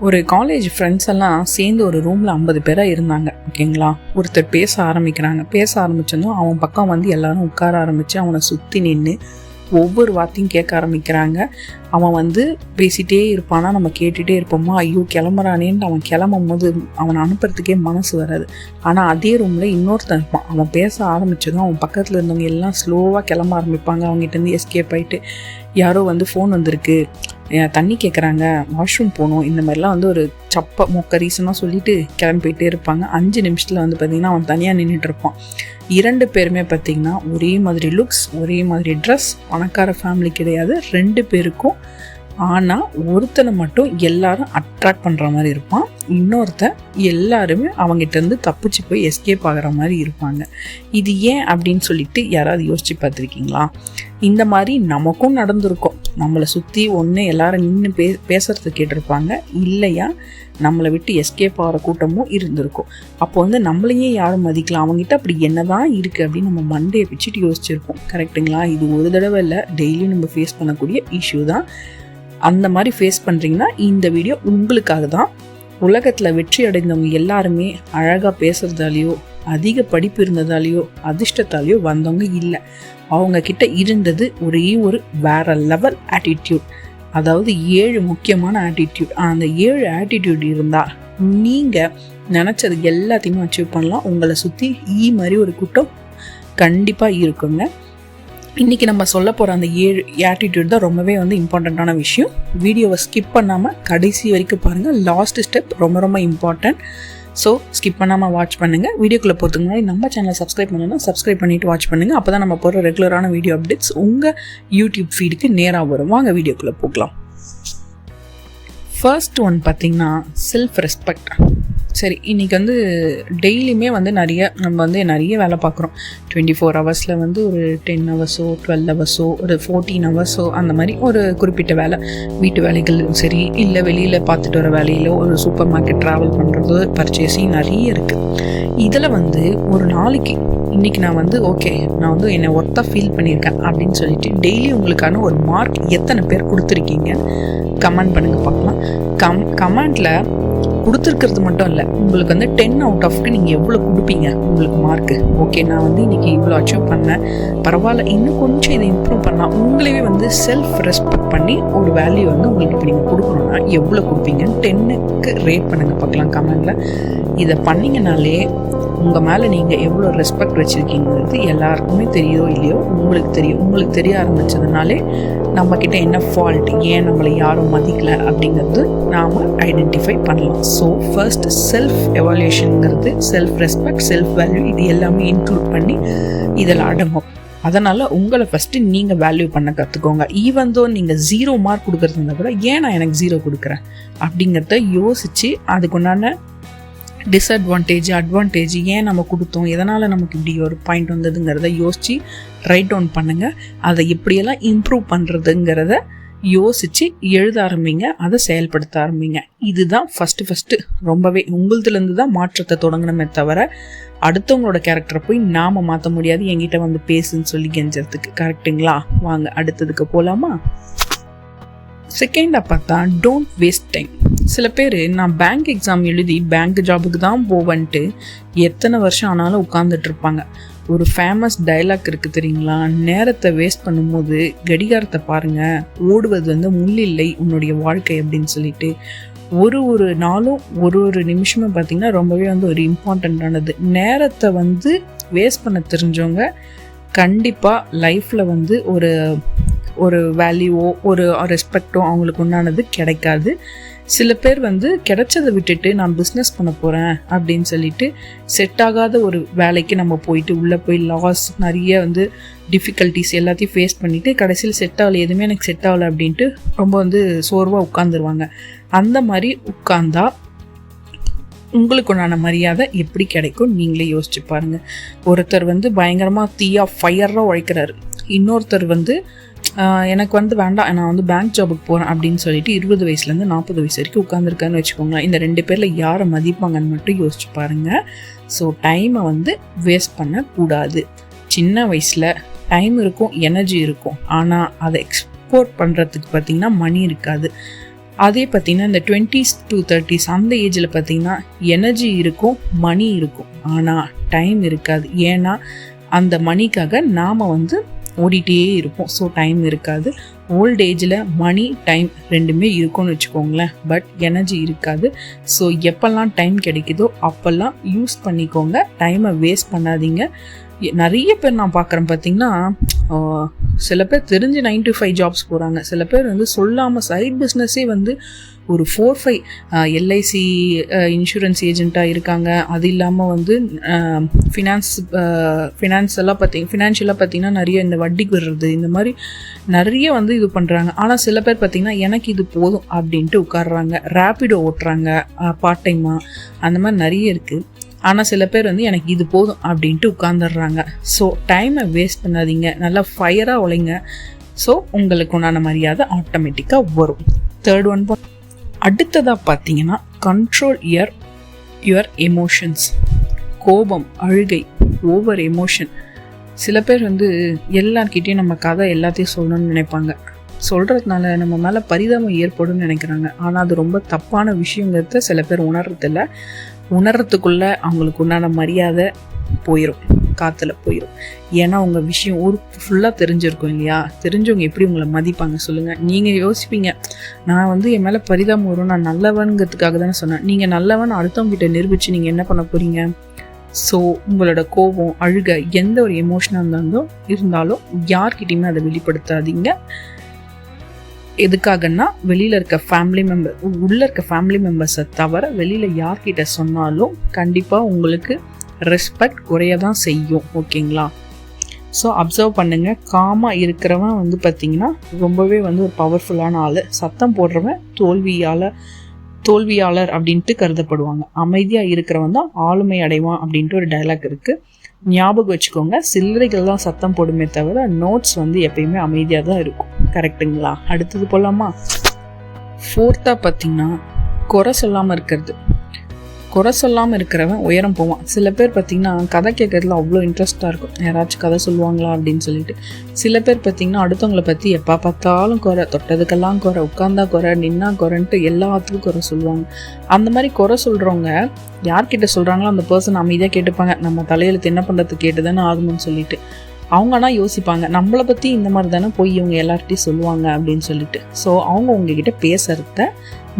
ஒரு college friends எல்லாம் சேர்ந்து ஒரு ரூமில் ஐம்பது பேராக இருந்தாங்க ஓகேங்களா ஒருத்தர் பேச ஆரம்பிக்கிறாங்க. பேச ஆரம்பிச்சதும் அவன் பக்கம் வந்து எல்லாரும் உட்கார ஆரம்பித்து அவனை சுற்றி நின்று ஒவ்வொரு வார்த்தையும் கேட்க ஆரம்பிக்கிறாங்க. அவன் வந்து பேசிகிட்டே இருப்பானா? நம்ம கேட்டுகிட்டே இருப்போமா? ஐயோ கிளம்புறானேன்னு அவன் கிளம்பும் போது அவனை அனுப்புறதுக்கே மனசு வராது. ஆனால் அதே ரூமில் இன்னொருத்தன் இருப்பான். அவன் பேச ஆரம்பித்ததும் அவன் பக்கத்தில் இருந்தவங்க எல்லாம் ஸ்லோவாக கிளம்ப ஆரம்பிப்பாங்க. அவங்ககிட்டருந்து எஸ்கேப் ஆகிட்டு யாரோ வந்து ஃபோன் வந்திருக்கு. தண்ணி கேட்குறாங்க வாஷ்ரூம் போகணும் இந்த மாதிரிலாம் வந்து ஒரு சப்ப மொக்க ரீசனாக சொல்லிட்டு கிளம்பி போயிட்டே இருப்பாங்க. அஞ்சு நிமிஷத்தில் வந்து பார்த்திங்கன்னா அவன் தனியாக நின்றுட்டு இருப்பான். இரண்டு பேருமே பார்த்திங்கன்னா ஒரே மாதிரி லுக்ஸ் ஒரே மாதிரி ட்ரெஸ் பணக்கார ஃபேமிலி கிடையாது. ரெண்டு பேருக்கும் ஆனால் ஒருத்தனை மட்டும் எல்லாரும் அட்ராக்ட் பண்ணுற மாதிரி இருப்பான். இன்னொருத்தன் எல்லாருமே அவங்ககிட்டருந்து தப்பிச்சு போய் எஸ்கேப் ஆகிற மாதிரி இருப்பாங்க. இது ஏன் அப்படின்னு சொல்லிட்டு யாராவது யோசித்து பார்த்துருக்கீங்களா? இந்த மாதிரி நமக்கும் நடந்திருக்கும். நம்மளை சுற்றி ஒன்று எல்லாரும் நின்று பே பேசுறது கேட்டிருப்பாங்க. இல்லையா? நம்மளை விட்டு எஸ்கேப் ஆகிற கூட்டமும் இருந்திருக்கும். அப்போ வந்து நம்மளையே யாரும் மதிக்கலாம் அவங்ககிட்ட அப்படி என்னதான் இருக்குது அப்படின்னு நம்ம மண்டையை வச்சுட்டு யோசிச்சிருப்போம். கரெக்டுங்களா இது ஒரு தடவை இல்லை. டெய்லியும் நம்ம ஃபேஸ் பண்ணக்கூடிய இஷ்யூ தான். அந்த மாதிரி ஃபேஸ் பண்ணுறீங்கன்னா இந்த வீடியோ உங்களுக்காக தான். உலகத்தில் வெற்றி அடைந்தவங்க எல்லாருமே அழகாக பேசுகிறதாலேயோ அதிக படிப்பு இருந்ததாலேயோ அதிர்ஷ்டத்தாலேயோ வந்தவங்க இல்லை. அவங்க கிட்ட இருந்தது ஒரே ஒரு வேற லெவல் ஆட்டிடியூட் அதாவது ஏழு முக்கியமான ஆட்டிடியூட் அந்த ஏழு ஆட்டிடியூட் இருந்தால் நீங்கள் நினச்சது எல்லாத்தையுமே அச்சீவ் பண்ணலாம். உங்களை சுற்றி ஈ மாதிரி ஒரு கூட்டம் கண்டிப்பாக இருக்குங்க. இன்றைக்கி நம்ம சொல்ல போகிற அந்த ஏழு ஆட்டிடியூட் தான் ரொம்பவே வந்து இம்பார்ட்டண்ட்டான விஷயம். வீடியோவை ஸ்கிப் பண்ணாமல் கடைசி வரைக்கும் பாருங்கள் லாஸ்ட் ஸ்டெப் ரொம்ப ரொம்ப இம்பார்ட்டன்ட் ஸோ ஸ்கிப் பண்ணாமல் வாட்ச் பண்ணுங்கள் வீடியோக்குள்ளே போகிறதுக்கு முன்னாடி நம்ம சேனலை சப்ஸ்கிரைப் பண்ணணும் சப்ஸ்கிரைப் பண்ணிவிட்டு வாட்ச் பண்ணுங்கள் அப்போ தான் நம்ம போகிற ரெகுலரான வீடியோ அப்டேட்ஸ் உங்கள் யூடியூப் ஃபீடுக்கு நேராக வரும். வாங்க வீடியோக்குள்ளே போகலாம். ஃபர்ஸ்ட் ஒன் பார்த்திங்கன்னா செல்ஃப் ரெஸ்பெக்ட் சரி இன்றைக்கி வந்து டெய்லியுமே வந்து நிறைய நம்ம வந்து நிறைய வேலை பார்க்குறோம். டுவெண்ட்டி ஃபோர் ஹவர்ஸில் வந்து ஒரு டென் ஹவர்ஸோ டுவெல் ஹவர்ஸோ ஒரு ஃபோர்டீன் ஹவர்ஸோ அந்த மாதிரி ஒரு குறிப்பிட்ட வேலை. வீட்டு வேலைகளும் சரி இல்லை வெளியில் பார்த்துட்டு வர வேலையிலோ ஒரு சூப்பர் மார்க்கெட் ட்ராவல் பண்ணுறது பர்ச்சேசிங் நிறைய இருக்குது இதில் வந்து ஒரு நாளைக்கு இன்றைக்கி நான் வந்து ஓகே நான் வந்து என்னை ஒர்த்தாக ஃபீல் பண்ணியிருக்கேன் அப்படின்னு சொல்லிட்டு டெய்லி உங்களுக்கான ஒரு மார்க் எத்தனை பேர் கொடுத்துருக்கீங்க? கமெண்ட் பண்ணுங்கள் பார்க்கலாம். கம் கமெண்டில் கொடுத்துருக்கிறது மட்டும் இல்லை. உங்களுக்கு வந்து டென் அவுட் ஆஃப்க்கு நீங்கள் எவ்வளோ கொடுப்பீங்க? உங்களுக்கு மார்க்கு ஓகே நான் வந்து இன்றைக்கி இவ்வளோ அச்சீவ் பண்ணேன். பரவாயில்ல இன்னும் கொஞ்சம் இதை இம்ப்ரூவ் பண்ணால் உங்களையே வந்து செல்ஃப் ரெஸ்பெக்ட் பண்ணி ஒரு வேல்யூ வந்து உங்களுக்கு இப்போ நீங்கள் கொடுக்கணும்னா எவ்வளோ கொடுப்பீங்கன்னு டென்னுக்கு ரேட் பண்ணுங்கள் பார்க்கலாம் கமெண்டில் இதை பண்ணிங்கனாலே உங்கள் மேலே நீங்கள் எவ்வளோ ரெஸ்பெக்ட் வச்சுருக்கீங்கிறது எல்லாருக்குமே தெரியோ இல்லையோ உங்களுக்கு தெரியும். உங்களுக்கு தெரிய ஆரம்பித்ததுனாலே நம்மக்கிட்ட என்ன ஃபால்ட் ஏன் நம்மளை யாரும் மதிக்கலை அப்படிங்கிறது நாம் ஐடென்டிஃபை பண்ணலாம். ஸோ ஃபர்ஸ்ட் செல்ஃப் எவால்யூஷனுங்கிறது செல்ஃப் ரெஸ்பெக்ட் செல்ஃப் வேல்யூ இது எல்லாமே இன்க்ளூட் பண்ணி இதில் அடங்கும். அதனால் உங்களை ஃபஸ்ட்டு நீங்கள் வேல்யூ பண்ண கற்றுக்கோங்க ஈவன் தோ நீங்கள் ஜீரோ மார்க் கொடுக்குறது இருந்தால் கூட ஏன் நான் எனக்கு ஜீரோ கொடுக்குறேன் அப்படிங்கிறத யோசித்து அதுக்குண்டான டிஸ்அட்வான்டேஜ் அட்வான்டேஜ் ஏன் நம்ம கொடுத்தோம்? எதனால் நமக்கு இப்படி ஒரு பாயிண்ட் வந்ததுங்கிறத யோசித்து ரைட் டவுன் பண்ணுங்கள் அதை எப்படியெல்லாம் இம்ப்ரூவ் பண்ணுறதுங்கிறத யோசித்து எழுத ஆரம்பிங்க. அதை செயல்படுத்த ஆரம்பிங்க. இதுதான் ஃபஸ்ட்டு ஃபஸ்ட்டு ரொம்பவே உங்களுதுலேருந்து தான் மாற்றத்தை தொடங்கணுமே தவிர அடுத்தவங்களோட கேரக்டரை போய் நாம் மாற்ற முடியாது. என்கிட்ட வந்து பேசுன்னு சொல்லி கெஞ்சறதுக்கு. கரெக்டுங்களா வாங்க அடுத்ததுக்கு போகலாமா செகண்டாக பார்த்தா டோன்ட் வேஸ்ட் டைம் சில பேர் நான் பேங்க் எக்ஸாம் எழுதி பேங்க் ஜாபுக்கு தான் போவேன்ட்டு எத்தனை வருஷம் ஆனாலும் உட்காந்துட்டு இருப்பாங்க. ஒரு ஃபேமஸ் டைலாக் இருக்குது தெரியுங்களா? நேரத்தை வேஸ்ட் பண்ணும்போது கடிகாரத்தை பாருங்கள் ஓடுவது வந்து முள்ளில்லை உன்னுடைய வாழ்க்கை அப்படின்னு சொல்லிட்டு. ஒரு ஒரு நாளும் ஒரு ஒரு நிமிஷமும் பார்த்திங்கன்னா ரொம்பவே வந்து ஒரு இம்பார்ட்டண்ட்டானது நேரத்தை வந்து வேஸ்ட் பண்ண தெரிஞ்சவங்க கண்டிப்பாக லைஃப்பில் வந்து ஒரு ஒரு வேல்யூவோ ஒரு ரெஸ்பெக்டோ அவங்களுக்கு உண்டானது கிடைக்காது. சில பேர் வந்து கிடைச்சதை விட்டுட்டு நான் பிஸ்னஸ் பண்ண போகிறேன் அப்படின்னு சொல்லிட்டு செட் ஆகாத ஒரு வேலைக்கு நம்ம போயிட்டு உள்ளே போய் லாஸ் நிறைய வந்து டிஃபிகல்ட்டிஸ் எல்லாத்தையும் ஃபேஸ் பண்ணிவிட்டு கடைசியில் செட் ஆகலை எதுவுமே எனக்கு செட் ஆகலை அப்படின்ட்டு ரொம்ப வந்து சோர்வாக உட்காந்துருவாங்க அந்த மாதிரி உட்காந்தா உங்களுக்கு உண்டான மரியாதை எப்படி கிடைக்கும்? நீங்களே யோசிச்சு பாருங்கள் ஒருத்தர் வந்து பயங்கரமாக தீயாக ஃபயராக உழைக்கிறாரு. இன்னொருத்தர் வந்து எனக்கு வந்து வேண்டாம். நான் வந்து பேங்க் ஜாபுக்கு போகிறேன் அப்படின்னு சொல்லிட்டு இருபது வயசுலேருந்து நாற்பது வயசு வரைக்கும் உட்காந்துருக்கான்னு வச்சுக்கோங்களேன். இந்த ரெண்டு பேரில் யாரை மதிப்பாங்கன்னு மட்டும் யோசிச்சு பாருங்கள் ஸோ டைமை வந்து வேஸ்ட் பண்ணக்கூடாது. சின்ன வயசில் டைம் இருக்கும் எனர்ஜி இருக்கும். ஆனால் அதை எக்ஸ்போர்ட் பண்ணுறதுக்கு பார்த்திங்கன்னா மணி இருக்காது. அதே பார்த்தீங்கன்னா இந்த டுவெண்ட்டிஸ் டூ தேர்ட்டிஸ் அந்த ஏஜில் பார்த்தீங்கன்னா எனர்ஜி இருக்கும் மணி இருக்கும். ஆனால் டைம் இருக்காது. ஏன்னா அந்த மணிக்காக நாம் வந்து ஓடிட்டே இருப்போம். ஸோ டைம் இருக்காது. ஓல்ட் ஏஜில் மணி டைம் ரெண்டுமே இருக்கும்னு வச்சுக்கோங்களேன். பட் எனர்ஜி இருக்காது. ஸோ எப்போல்லாம் டைம் கிடைக்குதோ அப்போல்லாம் யூஸ் பண்ணிக்கோங்க. டைமை வேஸ்ட் பண்ணாதீங்க. எ- நிறைய பேர் நான் பார்க்குறேன் பார்த்தீங்கன்னா சில பேர் தெரிஞ்சு நைன் டு ஃபைவ் ஜாப்ஸ் போகிறாங்க சில பேர் வந்து சொல்லாமல் சைட் பிஸ்னஸே வந்து ஒரு ஃபோர் ஃபைவ் எல்ஐசி இன்சூரன்ஸ் ஏஜெண்ட்டாக இருக்காங்க. அது இல்லாமல் வந்து ஃபினான்ஸ் ஃபினான்ஸ் எல்லாம் பார்த்தீங்க ஃபினான்ஷியலாக பார்த்தீங்கன்னா நிறைய இந்த வட்டிக்கு விடுறது இந்த மாதிரி நிறைய வந்து இது பண்ணுறாங்க ஆனால் சில பேர் பார்த்தீங்கன்னா எனக்கு இது போதும் அப்படின்ட்டு உட்காடுறாங்க ரேப்பிடோ ஓட்டுறாங்க பார்ட் டைமாக அந்த மாதிரி நிறைய இருக்குது ஆனால் சில பேர் வந்து எனக்கு இது போதும் அப்படின்ட்டு உட்காந்துடுறாங்க ஸோ டைமை வேஸ்ட் பண்ணாதீங்க. நல்லா ஃபயராக உழைங்க. ஸோ உங்களுக்கு உண்டான மரியாதை ஆட்டோமேட்டிக்காக வரும். தேர்ட் ஒன் பாயிண்ட் அடுத்ததாக பார்த்தீங்கன்னா கண்ட்ரோல் இயர் யுவர் எமோஷன்ஸ் கோபம் அழுகை ஓவர் எமோஷன் சில பேர் வந்து எல்லார்கிட்டயும் நம்ம கதை எல்லாத்தையும் சொல்லணும்னு நினைப்பாங்க. சொல்கிறதுனால நம்ம மேலே பரிதாபம் ஏற்படும்னு நினைக்கிறாங்க. ஆனால் அது ரொம்ப தப்பான விஷயங்கிறத சில பேர் உணர்றதில்ல. உணர்றதுக்குள்ளே அவங்களுக்கு உண்டான மரியாதை போயிடும் காற்றுல போயிடும் ஏன்னா உங்கள் விஷயம் ஊர் ஃபுல்லாக தெரிஞ்சிருக்கும் இல்லையா? தெரிஞ்சவங்க எப்படி உங்களை மதிப்பாங்க சொல்லுங்கள் நீங்கள் யோசிப்பீங்க நான் வந்து என் மேலே பரிதாபம் வரும் நான் நல்லவனுங்கிறதுக்காக தானே சொன்னேன். நீங்கள் நல்லவன் அடுத்தவங்க கிட்ட நிரூபித்து நீங்கள் என்ன பண்ண போகிறீங்க ஸோ உங்களோட கோபம் அழுக எந்த ஒரு எமோஷனாக இருந்தாலும் இருந்தாலும் யார்கிட்டையுமே அதை வெளிப்படுத்தாதீங்க. எதுக்காகன்னா வெளியில் இருக்க ஃபேமிலி மெம்பர் உள்ளே இருக்க ஃபேமிலி மெம்பர்ஸை தவிர வெளியில் யார்கிட்ட சொன்னாலும் கண்டிப்பாக உங்களுக்கு ரெஸ்பெக்ட் குறைய தான் செய்யும் ஓகேங்களா ஸோ அப்சர்வ் பண்ணுங்கள் காமாக இருக்கிறவன் வந்து பார்த்திங்கன்னா ரொம்பவே வந்து ஒரு பவர்ஃபுல்லான ஆள். சத்தம் போடுறவன் தோல்வியால் தோல்வியாளர் அப்படின்ட்டு கருதப்படுவாங்க. அமைதியாக இருக்கிறவன் தான் ஆளுமை அடைவான் அப்படின்ட்டு ஒரு டைலாக் இருக்குது ஞாபகம் வச்சுக்கோங்க சில்லறைகள் தான் சத்தம் போடுமே தவிர நோட்ஸ் வந்து எப்பயுமே அமைதியாக தான் இருக்கும். கரெக்டுங்களா அடுத்தது போலாமா? ஃபோர்த்தாக பார்த்தீங்கன்னா குறை சொல்லாமல் இருக்கிறது. குறை சொல்லாமல் இருக்கிறவன் உயரம் போவான். சில பேர் பார்த்தீங்கன்னா கதை கேட்கறதுல அவ்வளோ இன்ட்ரெஸ்ட்டாக இருக்கும். யாராச்சும் கதை சொல்லுவாங்களா அப்படின்னு சொல்லிட்டு. சில பேர் பார்த்தீங்கன்னா அடுத்தவங்கள பற்றி எப்போ பார்த்தாலும் குறை தொட்டதுக்கெல்லாம் குறை உட்காந்தா குறை நின்னா குறைன்ட்டு எல்லாத்துக்கும் குறை சொல்லுவாங்க. அந்த மாதிரி குறை சொல்கிறவங்க யார்கிட்ட சொல்கிறாங்களோ அந்த பர்சன் அமைதியாக கேட்டுப்பாங்க. நம்ம தலையெழுத்து என்ன பண்ணுறது கேட்டு தானே ஆகணும்னு சொல்லிட்டு. அவங்க ஆனால் யோசிப்பாங்க. நம்மளை பற்றி இந்த மாதிரி தானே போய் இவங்க எல்லார்ட்டையும் சொல்லுவாங்க அப்படின்னு சொல்லிட்டு. ஸோ அவங்க உங்ககிட்ட பேசுகிறத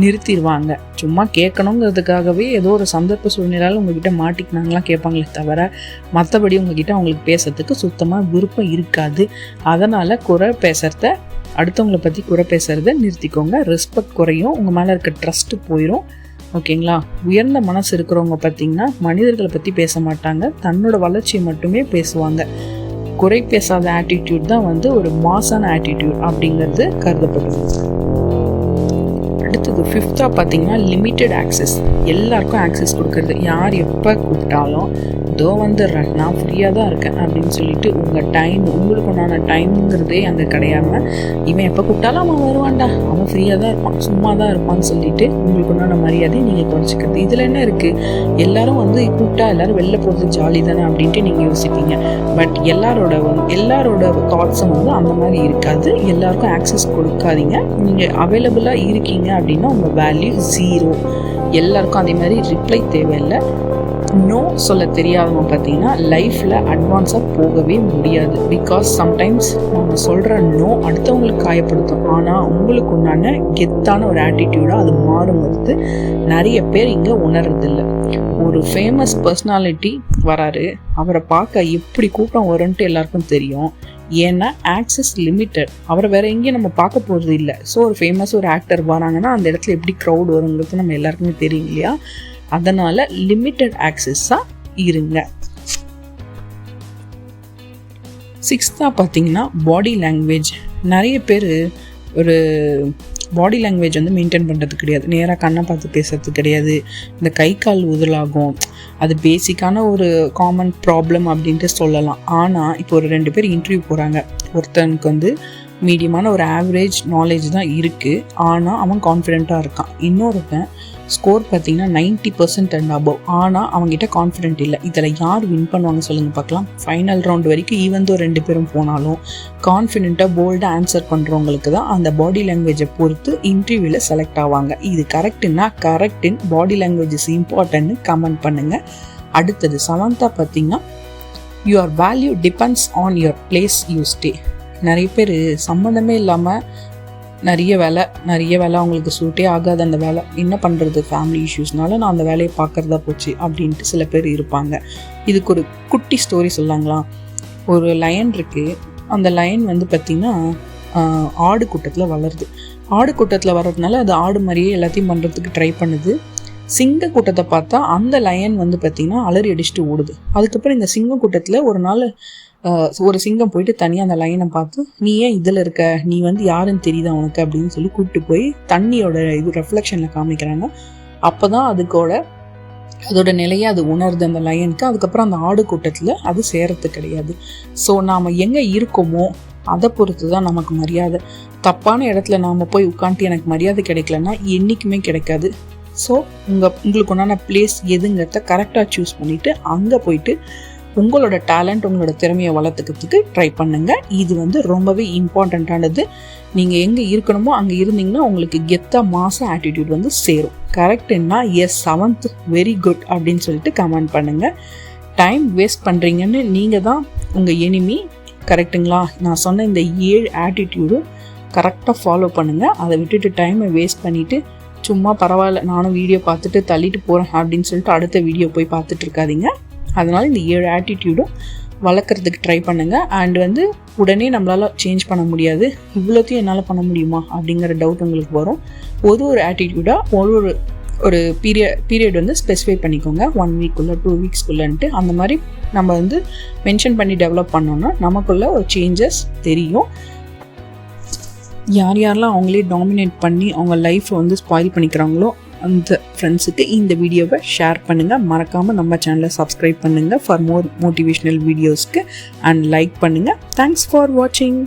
நிறுத்திடுவாங்க. சும்மா கேட்கணுங்கிறதுக்காகவே ஏதோ ஒரு சந்தர்ப்ப சூழ்நிலையால் உங்ககிட்ட மாட்டிக்கினாங்களாம் கேட்பாங்களே தவிர மற்றபடி உங்ககிட்ட அவங்களுக்கு பேசுறதுக்கு சுத்தமாக விருப்பம் இருக்காது. அதனால் குறை பேசுகிறத அடுத்தவங்களை பற்றி குறை பேசுகிறத நிறுத்திக்கோங்க. ரெஸ்பெக்ட் குறையும். உங்கள் மேலே இருக்க ட்ரஸ்ட்டு போயிடும் ஓகேங்களா? உயர்ந்த மனசு இருக்கிறவங்க பார்த்தீங்கன்னா மனிதர்களை பற்றி பேச மாட்டாங்க. தன்னோட வளர்ச்சியை மட்டுமே பேசுவாங்க. குறை பேசாத ஆட்டிடியூட் தான் வந்து ஒரு மாசான ஆட்டிடியூட் அப்படிங்கிறது கருதப்படுது. அடுத்தது ஃபிஃப்த்தாக பார்த்தீங்கன்னா லிமிட்டெட் ஆக்சஸ் எல்லாருக்கும் ஆக்சஸ் கொடுக்கறது. யார் எப்போ கூப்பிட்டாலும் இதோ வந்துடுறேன் நான் ஃப்ரீயாக தான் இருக்கேன் அப்படின்னு சொல்லிட்டு உங்கள் டைம் உங்களுக்கு உண்டான டைம்ங்கிறதே அங்கே கிடையாம இவன் எப்போ கூப்பிட்டாலும் அவன் வருவான்டா. அவன் ஃப்ரீயாக தான் இருப்பான் சும்மா தான் இருப்பான்னு சொல்லிட்டு உங்களுக்கு உண்டான மரியாதையை நீங்கள் குறைச்சிக்கிறது. இதில் என்ன இருக்குது எல்லாரும் வந்து கூப்பிட்டா எல்லோரும் வெளில போகிறது ஜாலி தானே அப்படின்ட்டு நீங்கள் யோசிப்பீங்க. பட் எல்லாரோட வந்து எல்லாரோட தாட்ஸும் வந்து அந்த மாதிரி இருக்காது. எல்லாருக்கும் ஆக்சஸ் கொடுக்காதீங்க. நீங்கள் அவைலபிளாக இருக்கீங்க அப்படின்னா உங்கள் வேல்யூ ஜீரோ எல்லாருக்கும் அதே மாதிரி ரிப்ளை தேவையில்லை. நோ சொல்ல தெரியாதவங்க பார்த்தீங்கன்னா லைஃப்பில் அட்வான்ஸாக போகவே முடியாது. பிகாஸ் சம்டைம்ஸ் நம்ம சொல்கிற நோ அடுத்தவங்களுக்கு காயப்படுத்தும். ஆனால் உங்களுக்கு உண்டான கெத்தான ஒரு ஆட்டிடியூடாக அது மாறும்போது நிறைய பேர் இங்கே உணர்றதில்ல. ஒரு ஃபேமஸ் பர்சனாலிட்டி வராரு. அவரை பார்க்க எப்படி கூட்டம் வரும்ன்ட்டு எல்லாருக்கும் தெரியும். ஏன்னா ஆக்சஸ் லிமிட்டட் அவரை வேற எங்கேயும் நம்ம பார்க்க போகிறது இல்லை. ஸோ ஒரு ஃபேமஸ் ஒரு ஆக்டர் வராங்கன்னா அந்த இடத்துல எப்படி க்ரௌட் வருங்கிறது நம்ம எல்லாருக்குமே தெரியும் இல்லையா? அதனால் லிமிட்டட் ஆக்சஸ்ஸாக இருங்க. சிக்ஸ்த்தாக பார்த்தீங்கன்னா பாடி லாங்குவேஜ் நிறைய பேர் ஒரு பாடி லாங்குவேஜ் வந்து மெயின்டைன் பண்ணுறது கிடையாது. நேராக கண்ணை பார்த்து பேசுறது கிடையாது. இந்த கை கால் உதலாகும் அது பேசிக்கான ஒரு காமன் ப்ராப்ளம் அப்படின்ட்டு சொல்லலாம். ஆனால் இப்போ ஒரு ரெண்டு பேர் இன்டர்வியூ போகிறாங்க ஒருத்தனுக்கு வந்து மீடியமான ஒரு ஆவரேஜ் நாலேஜ் தான் இருக்குது ஆனால் அவன் கான்ஃபிடெண்ட்டாக இருக்கான். இன்னொருத்தன் ஸ்கோர் பார்த்தீங்கன்னா நைன்ட்டி பர்சன்ட் அண்ட் அபவ் ஆனால் அவங்ககிட்ட கான்ஃபிடென்ட் இல்லை. இதில் யார் வின் பண்ணுவாங்க சொல்லுங்கள் பார்க்கலாம். ஃபைனல் ரவுண்ட் வரைக்கும் ஈவன் தோ ரெண்டு பேரும் போனாலும் கான்ஃபிடென்ட்டாக போல்டாக ஆன்சர் பண்ணுறவங்களுக்கு தான் அந்த பாடி லாங்குவேஜை பொறுத்து இன்டர்வியூவில் செலக்ட் ஆவாங்க. இது கரெக்டுன்னா கரெக்டின் பாடி லாங்குவேஜ் இஸ் இம்பார்ட்டன்ட்னு கமெண்ட் பண்ணுங்கள் அடுத்தது சமந்தா பார்த்தீங்கன்னா your value depends on your place you stay நிறைய பேர் சம்மந்தமே இல்லாமல் நிறைய வேலை நிறைய வேலை அவங்களுக்கு சூட்டே ஆகாது அந்த வேலை. என்ன பண்ணுறது ஃபேமிலி இஷ்யூஸ்னால நான் அந்த வேலையை பார்க்குறதா போச்சு அப்படின்ட்டு சில பேர் இருப்பாங்க. இதுக்கு ஒரு குட்டி ஸ்டோரி சொல்லாங்களா ஒரு லயன் இருக்குது அந்த லயன் வந்து பார்த்திங்கன்னா ஆடு கூட்டத்தில் வளருது. ஆடு கூட்டத்தில் வர்றதுனால அது ஆடு மாதிரியே எல்லாத்தையும் பண்ணுறதுக்கு ட்ரை பண்ணுது. சிங்க கூட்டத்தை பார்த்தா அந்த லயன் வந்து பார்த்திங்கன்னா அலறி அடிச்சுட்டு ஓடுது. அதுக்கப்புறம் இந்த சிங்க கூட்டத்தில் ஒரு நாள் ஒரு சிங்கம் போயிட்டு தனியாக அந்த லைனை பார்த்து நீ ஏன் இதில் இருக்க? நீ வந்து யாருன்னு தெரியுதா உனக்கு? அப்படின்னு சொல்லி கூப்பிட்டு போய் தண்ணியோட இது ரெஃப்ளெக்ஷனில் காமிக்கிறாங்க. அப்போ தான் அதுக்கோட அதோட நிலையை அது உணருது அந்த லைனுக்கு அதுக்கப்புறம் அந்த ஆடு கூட்டத்தில் அது சேரத்து கிடையாது. ஸோ நாம் எங்கே இருக்கோமோ அதை பொறுத்து தான் நமக்கு மரியாதை. தப்பான இடத்துல நாம் போய் உட்காந்துட்டு எனக்கு மரியாதை கிடைக்கலன்னா என்றைக்குமே கிடைக்காது. ஸோ உங்கள் உங்களுக்கு உண்டான பிளேஸ் எதுங்கிறத கரெக்டாக சூஸ் பண்ணிவிட்டு அங்கே போயிட்டு உங்களோட டேலண்ட் உங்களோட திறமையை வளர்த்துக்கிறதுக்கு ட்ரை பண்ணுங்கள் இது வந்து ரொம்பவே இம்பார்ட்டண்ட்டானது நீங்கள் எங்கே இருக்கணுமோ அங்கே இருந்தீங்கன்னா உங்களுக்கு கெத்த மாச ஆட்டிடியூட் வந்து சேரும். கரெக்டுன்னா எஸ் செவன்த் வெரி குட் அப்படின்னு சொல்லிட்டு கமெண்ட் பண்ணுங்கள் டைம் வேஸ்ட் பண்ணுறீங்கன்னு நீங்கள் தான் உங்கள் எனிமி கரெக்டுங்களா நான் சொன்ன இந்த ஏழு ஆட்டிடியூடும் கரெக்டாக ஃபாலோ பண்ணுங்கள் அதை விட்டுட்டு டைமை வேஸ்ட் பண்ணிவிட்டு சும்மா பரவாயில்ல நானும் வீடியோ பார்த்துட்டு தள்ளிட்டு போகிறேன் அப்படின்னு சொல்லிட்டு அடுத்த வீடியோ போய் பார்த்துட்டு இருக்காதிங்க. அதனால் இந்த ஏழு ஆட்டிடியூடும் வளர்க்குறதுக்கு ட்ரை பண்ணுங்கள் அண்ட் வந்து உடனே நம்மளால் சேஞ்ச் பண்ண முடியாது. இவ்வளோத்தையும் என்னால் பண்ண முடியுமா? அப்படிங்கிற டவுட் உங்களுக்கு வரும். ஒரு ஒரு ஆட்டிடியூடாக ஒரு ஒரு ஒரு பீரியட் பீரியட் வந்து ஸ்பெசிஃபை பண்ணிக்கோங்க. ஒன் வீக்குள்ளே டூ வீக்ஸ்க்குள்ளன்ட்டு அந்த மாதிரி நம்ம வந்து மென்ஷன் பண்ணி டெவலப் பண்ணோன்னா நமக்குள்ள ஒரு சேஞ்சஸ் தெரியும். யார் யாரெல்லாம் அவங்களே டாமினேட் பண்ணி அவங்க லைஃப்பை வந்து ஸ்பாயில் பண்ணிக்கிறாங்களோ அந்த ஃப்ரெண்ட்ஸுக்கு இந்த வீடியோவை ஷேர் பண்ணுங்கள் மறக்காமல் நம்ம சேனலை சப்ஸ்கிரைப் பண்ணுங்கள் ஃபார் மோர் மோட்டிவேஷ்னல் வீடியோஸ்க்கு அண்ட் லைக் பண்ணுங்கள் தேங்க்ஸ் ஃபார் வாட்சிங்